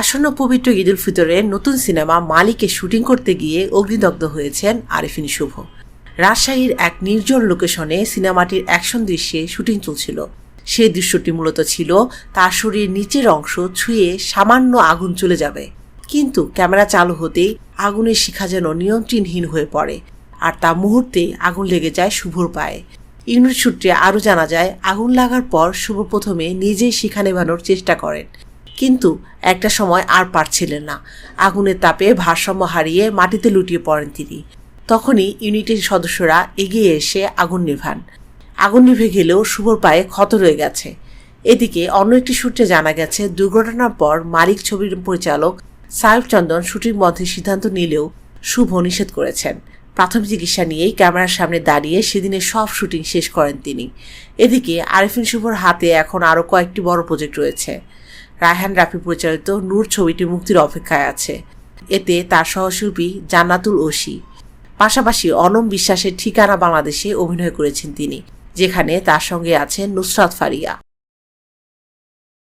আসন্ন পবিত্র ঈদ উল ফিতরের নতুন সিনেমা মালিকে শুটিং করতে গিয়ে অগ্নিদগ্ধ হয়েছেন আরিফিন শুভ। রাজশাহীর এক নির্জন লোকেশনে সিনেমাটির অ্যাকশন দৃশ্যে শুটিং চলছিল। সেই দৃশ্যটি মূলত ছিল তার শরীরের নিচের অংশ ছুঁয়ে সামান্য আগুন চলে যাবে। কিন্তু ক্যামেরা চালু হতেই আগুনের শিখা যেন নিয়ন্ত্রণহীন হয়ে পড়ে আর তা মুহূর্তে আগুন লেগে যায় শুভর পায়ে। ইউনিট সূত্রে আরও জানা যায়, আগুন লাগার পর শুভ প্রথমে নিজেই শিখা নেভানোর চেষ্টা করেন। কিন্তু একটা সময় আর পারছিলেন না। আগুনের তাপে ভারসাম্য হারিয়ে মাটিতে লুটিয়ে পড়েন তিনি। তখনই ইউনিটের সদস্যরা এগিয়ে এসে আগুন নিভান। আগুন নিভে গেলেও শুভর পায়ে ক্ষত রয়ে গেছে। এদিকে অন্য একটি সূত্রে জানা গেছে, দুর্ঘটনার পর মালিক ছবির পরিচালক সাহেব চন্দন শুটিং বন্ধের সিদ্ধান্ত নিলেও শুভ নিষেধ করেছেন। প্রাথমিক চিকিৎসা নিয়েই ক্যামেরার সামনে দাঁড়িয়ে সেদিনের সব শুটিং শেষ করেন তিনি। এদিকে আরিফিন শুভর হাতে এখন আরও কয়েকটি বড় প্রজেক্ট রয়েছে। রায়হান রাফি পরিচালিত নূর ছবিটি মুক্তির অপেক্ষায় আছে। এতে তার সহশিল্পী জান্নাতুল ওসি পাশাপাশি অনম বিশ্বাসের ঠিকানা বাংলাদেশে অভিনয় করেছেন তিনি, যেখানে তার সঙ্গে আছেন নুসরাত ফারিয়া।